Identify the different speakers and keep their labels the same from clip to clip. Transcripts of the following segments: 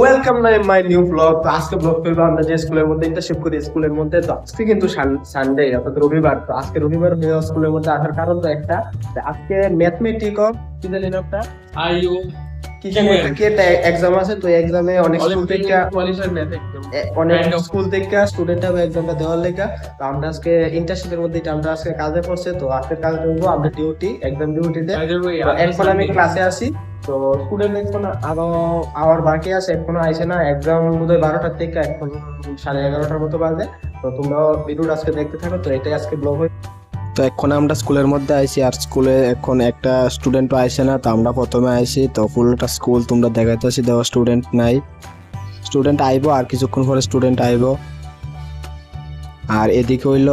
Speaker 1: Welcome my my new blog তো আজকে blog করব আমরা যে স্কুলের মধ্যে ইন্টারশিপ করি স্কুলের মধ্যে। তো আজকে কিন্তু সানডে অর্থাৎ রবিবার। তো আজকে রবিবার স্কুলের মধ্যে আসার কারণ তো একটা আজকে ম্যাথমেটিক অফ কি জানি নামটা?
Speaker 2: আইও।
Speaker 1: কি জানি একটা কি একটা এক্সাম আছে? তো এক্সামে অনেক স্কুল থেকে অনেক স্কুল থেকে স্টুডেন্ট এক্সামটা দেওয়ার লেগা। তো আমরা আজকে ইন্টারশিপের মধ্যে আমরা আজকে কাজে পড়ছে তো আজকে কাজ করব আমরা ডিউটি এক্সাম ডিউটিতে এখন আমি ক্লাসে তো স্টুডেন্ট এখন আরও আওয়ার বাকি আছে এখনও আইছে না। এক্সাম বোধহয় বারোটার থেকে এখন সাড়ে এগারোটার মতো বাজে। তো তোমরা ভিডিওটা আজকে দেখতে থাকো। তো এটাই আজকে ব্লগ হয়ে
Speaker 3: তো এখন আমরা স্কুলের মধ্যে আইছি, আর স্কুলে এখন একটা স্টুডেন্টও আইসে না, তো আমরা প্রথমে আইছি। তো পুরোটা স্কুল তোমরা দেখাইতেছি, দেওয়া স্টুডেন্ট নাই। স্টুডেন্ট আইবো, আর কিছুক্ষণ পরে স্টুডেন্ট আইবো। আর এদিকে হইল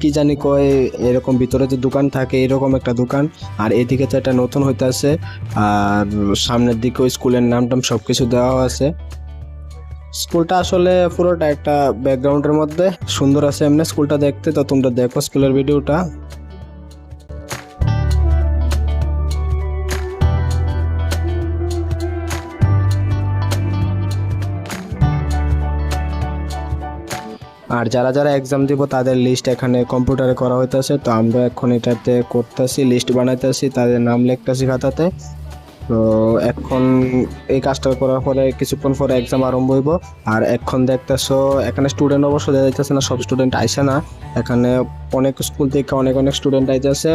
Speaker 3: কি জানি কয়, এরকম ভিতরে যে দোকান থাকে, এরকম একটা দোকান। আর এদিকে তো একটা নতুন হইতাছে, আর সামনের দিকে ওই স্কুলের নাম টাম সব কিছু দেওয়া আছে। স্কুলটা আসলে পুরোটা একটা ব্যাকগ্রাউন্ডের মধ্যে। সুন্দর আছে এমনি স্কুলটা দেখতে, তো তোমরা দেখো স্কুলের ভিডিওটা। আর যারা যারা এক্সাম দিব, তাদের লিস্ট এখানে কম্পিউটারে করা হইতেছে, তো আমরা এখন এটাতে করতেছি লিস্ট বানাইতেছি, তাদের নাম লিখতেছি খাতাতে। তো এখন এই কাজটা করার পরে কিছুক্ষণ পরে এক্সাম আরম্ভ হইব। আর এখন দেখতেছো, এখানে স্টুডেন্ট অবশ্য দেখা যাইতেছে না, সব স্টুডেন্ট আইসে না। এখানে অনেক স্কুল থেকে অনেক অনেক স্টুডেন্ট আইতেছে।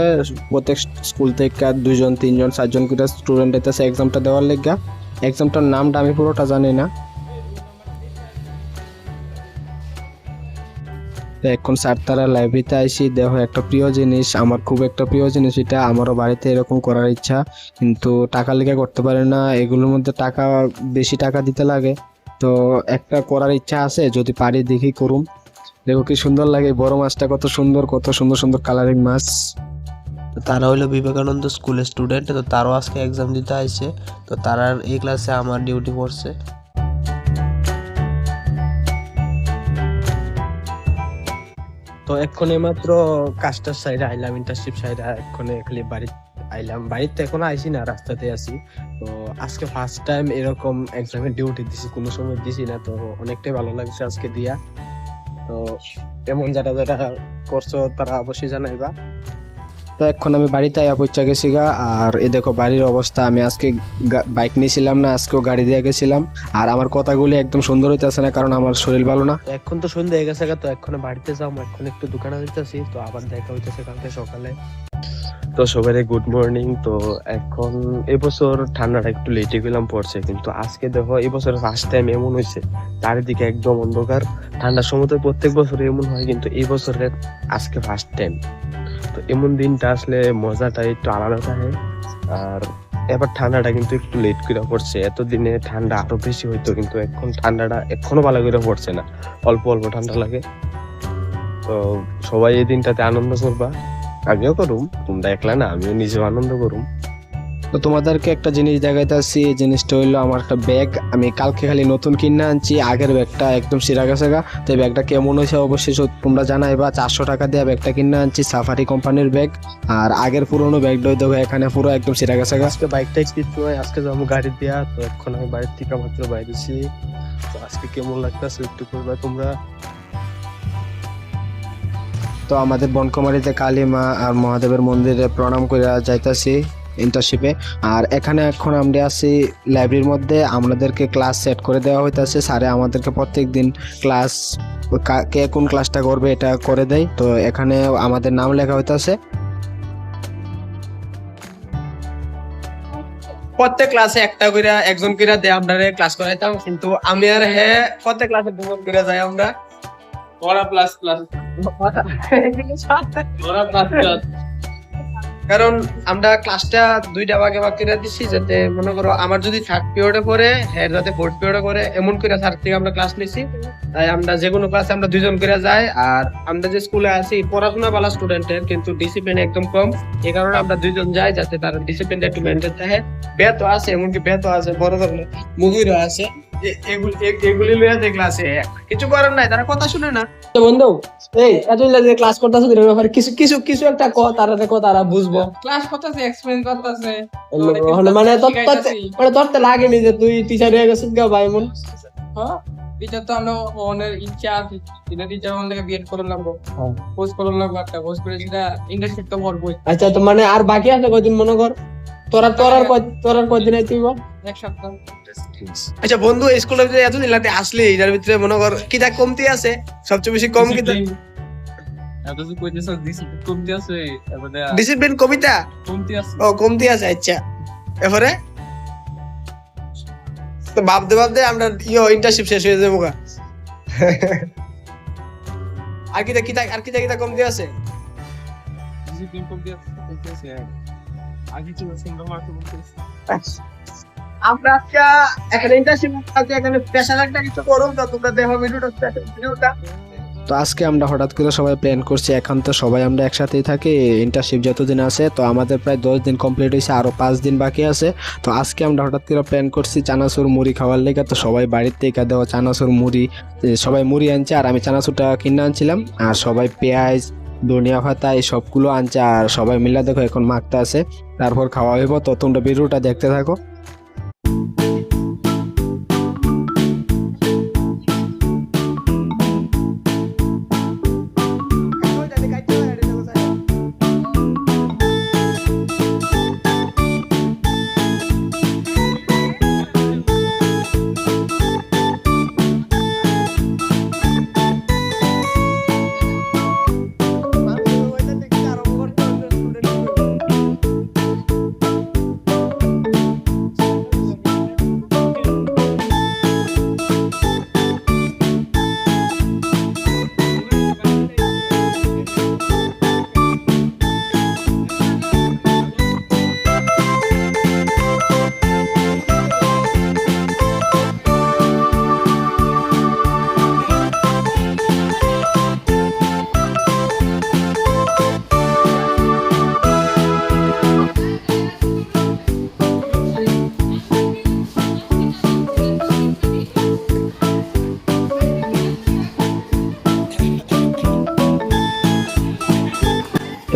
Speaker 3: প্রত্যেক স্কুল থেকে দুইজন, তিনজন, চারজন করে স্টুডেন্ট আইতেছে। এক্সামটা দেওয়ার লেগা। এক্সামটার নামটা আমি পুরোটা জানি না। তো এখন স্যার তারা লাইব্রেরিতে আইসি। দেখো একটা প্রিয় জিনিস, আমার খুব একটা প্রিয় জিনিস এটা আমারও বাড়িতে এরকম করার ইচ্ছা, কিন্তু টাকা লেগে করতে পারে না, এগুলোর মধ্যে টাকা, বেশি টাকা দিতে লাগে। তো একটা করার ইচ্ছা আছে, যদি পারি দেখি করুম। দেখো কি সুন্দর লাগে, বড় মাছটা কত সুন্দর কত সুন্দর সুন্দর কালারিং মাছ।
Speaker 4: তারা হলো বিবেকানন্দ স্কুলের স্টুডেন্ট তো তারাও আজকে এক্সাম দিতে আইছে তো তারা এই ক্লাসে আমার ডিউটি পড়ছে।
Speaker 1: তো এক্ষণে মাত্র কাজটার সাইডে আইলাম ইন্টারশিপ সাইডে এক্ষণে খালি বাড়ি আইলাম। বাড়িতে এখন আইসি না, রাস্তাতে আছি। তো আজকে ফার্স্ট টাইম এরকম এক্সামের ডিউটি দিছি, কোনো সময় দিছি না, তো অনেকটাই ভালো লাগছে আজকে দিয়া। তো এমন যারা যারা করছ, তারা অবশ্যই জানাইবা।
Speaker 3: তো এখন আমি বাড়িতে আয়া পৌঁছা গেছি গা। আর এ দেখো বাড়ির অবস্থা আমি আজকে বাইক নিয়েছিলাম না আজকেও গাড়ি দিয়ে গেছিলাম। আর আমার কথাগুলি একদম সুন্দর হইতেছে না কারণ আমার শরীর ভালো না।
Speaker 1: এখন তো সন্ধ্যা হয়ে গেছে গা, তো এখন বাড়িতে যাও এখন একটু দোকানে দিতেছি তো আবার দেখা হইতেছে কালকে সকালে। তো সবাই গুড মর্নিং তো এখন এবছর ঠান্ডাটা একটু লেটে গেলাম পড়ছে কিন্তু আজকে দেখো এবছর ফার্স্ট টাইম এমন হয়েছে চারিদিকে একদম অন্ধকার। ঠান্ডার সময় তো প্রত্যেক বছর এমন হয় কিন্তু এই বছরের আজকে ফার্স্ট টাইম তো এমন দিনটা আসলে মজাটা একটু আলাদা থাকে। আর এবার ঠান্ডাটা কিন্তু একটু লেট করে পড়ছে। এতদিনে ঠান্ডা আরও বেশি হইতো কিন্তু এখন ঠান্ডাটা এখনও ভালো করে পড়ছে না। অল্প অল্প ঠান্ডা লাগে। তো সবাই এই দিনটাতে আনন্দ করবা। আমিও করুম, তোমরা একলা না, আমিও নিজেও আনন্দ করুম।
Speaker 3: তো তোমাদেরকে একটা জিনিস দেখাইতেছি এই জিনিসটা হইল আমার একটা ব্যাগ আমি কালকে খালি নতুন কিনে আনছি আগের ব্যাগটা একদম সিরা গেছে গা তো এই ব্যাগটা কেমন হয়েছে অবশ্যই তোমরা জানাই বা চারশো টাকা দিয়ে ব্যাগটা কিনে আনছি সাফারি কোম্পানির ব্যাগ আর আগের পুরোনো ব্যাগটা দেখো এখানে পুরো একদম সিরা গেছে গা
Speaker 1: আজকে বাইকটা কিছু হয় আজকে যাব গাড়ি দেওয়া তো এখন আমি বাড়ির থেকে মাত্র বাইরেছি। তো আজকে কেমন লাগতেছে একটু করবা তোমরা?
Speaker 3: তো আমাদের বনকুমারীতে কালী মা আর মহাদেবের মন্দিরে প্রণাম করে যাইতাছি। ইন্টারশিপে আর এখানে এখন আমরা আছি লাইব্রেরির মধ্যে। আমাদেরকে ক্লাস সেট করে দেওয়া হইতাছে। স্যারে আমাদেরকে প্রত্যেক দিন ক্লাস কে কোন ক্লাসটা করবে এটা করে দেয়। তো এখানে আমাদের নাম লেখা হইতাছে।
Speaker 1: প্রত্যেক ক্লাসে একটা করে একজন করে দেয় আমরা ক্লাস করাইতাম। কিন্তু আমি আর হে প্রত্যেক ক্লাসে দুজন করে যাই আমরা।
Speaker 2: ওরা প্লাস প্লাস ওরা প্লাস প্লাস
Speaker 1: কারণ আমরা ক্লাসটা দুইটা ভাগে ভাগ করে দিছি যাতে মনে করো আমার যদি থার্ড পিরিয়ডে পড়ে হ্যাঁ যাতে ফোর্থ পিরিয়ডে করে এমন করে স্যার থেকে আমরা ক্লাস নিছি। তাই আমরা যে কোনো ক্লাসে আমরা দুইজন করে যাই আর আমরা যে স্কুলে আছি পড়াশোনা ভালো স্টুডেন্টের কিন্তু ডিসিপ্লিন একদম কম। এই কারণে আমরা দুইজন যাই যাতে তার ডিসিপ্লিনটা একটু মেনটেন থাকে। বেতও আছে, এমনকি বেতও আছে, বড় ধরনের মুভিরও আছে।
Speaker 3: এগুলি লইয়া যে ক্লাসে কিছু করার নাই তারা কথা শুনে না।
Speaker 1: তো বন্ধু এই এতদিন লাগে ক্লাস করতেছো এর ব্যাপারে কিছু কিছু কিছু একটা ক তারা দেখো তারা বুঝব।
Speaker 2: ক্লাস করতেছে এক্সপ্লেইন করতেছে।
Speaker 1: মানে মানে তোর তোর- মানে তোর তো লাগেনি যে তুই টিচার হয়ে গেছিস গা ভাই মন
Speaker 2: হ্যাঁ? টিচার তো আমরা ওনের ইচ্ছা আছে এটা টিচার থেকে বিএড করে লাগবো করে লাগবো একটা পোস্ট করে সেটা ইন্টার্নশিপ তো করবোই
Speaker 1: আচ্ছা তো মানে আর বাকি আছে কয়দিন মনে কর? তোরা তোর আর কয়- তোর আর কয়দিন আইতে
Speaker 2: এক সপ্তাহ।
Speaker 3: আচ্ছা বন্ধু এই স্কুলে যে এতদিন লাগে আসলি এটার ভিতরে মনে কর কি তা কমতি আছে? সবচেয়ে বেশি কম কি
Speaker 2: কমতি আছে?
Speaker 3: ডিসিপ্লিন কবিতা?
Speaker 2: কমতি আছে।
Speaker 3: ও কমতি আছে আচ্ছা। এরপরে? তো ভাবতে ভাবতে আমরা ইয়ো ইন্টারশিপ শেষ হয়ে যাব গা। আর কিতা আর কিতা কিতা কমতি আছে?
Speaker 2: ডিসিপ্লিন কমতি আছে
Speaker 3: আমরা আজকে এখানে ইন্টারশিপ আছে এখানে পেশার একটা কিছু করুন তো তোমরা দেখো ভিডিওটা ভিডিওটা তো আজকে আমরা হঠাৎ করে সবাই প্ল্যান করছি এখন তো সবাই আমরা একসাথেই থাকি ইন্টারশিপ যতদিন আছে তো আমাদের প্রায় দশ দিন কমপ্লিট হয়েছে আরও পাঁচ দিন বাকি আছে। তো আজকে আমরা হঠাৎ করে প্ল্যান করছি চানাচুর মুড়ি খাওয়ার লেগে তো সবাই বাড়ির থেকে দেওয়া চানাচুর মুড়ি সবাই মুড়ি আনছে আর আমি চানাচুরটা কিনে আনছিলাম আর সবাই পেঁয়াজ ধনিয়া ভাতা, এই সবগুলো আনছে আর সবাই মিলে দেখো এখন মাখতে আছে। তারপর খাওয়া হইব। তো তোমরা ভিডিওটা দেখতে থাকো।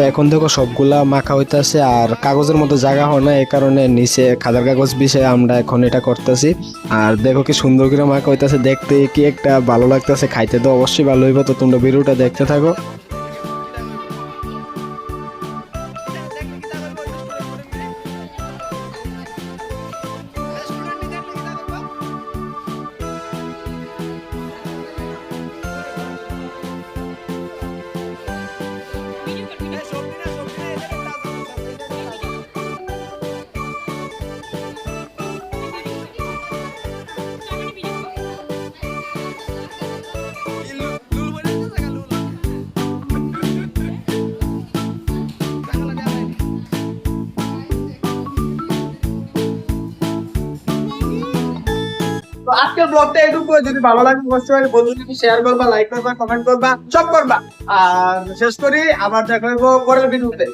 Speaker 3: এখন দেখো সবগুলা মাখা হইতেছে আর কাগজের মতো জায়গা হয় না, এই কারণে নিচে খাদার কাগজ বিষয়ে আমরা এখন এটা করতেছি। আর দেখো কি সুন্দর করে মাখা হইতেছে, দেখতে কি একটা ভালো লাগতেছে, খাইতে তো অবশ্যই ভালো হইব। তো তোমরা ভিডিওটা দেখতে থাকো। আজকের ব্লগটা এটুকু যদি ভালো লাগে অবশ্যই বন্ধু যদি শেয়ার করবা লাইক করবা কমেন্ট করবা সব করবা। আর শেষ করি, আবার দেখা হইব পরের ভিডিওতে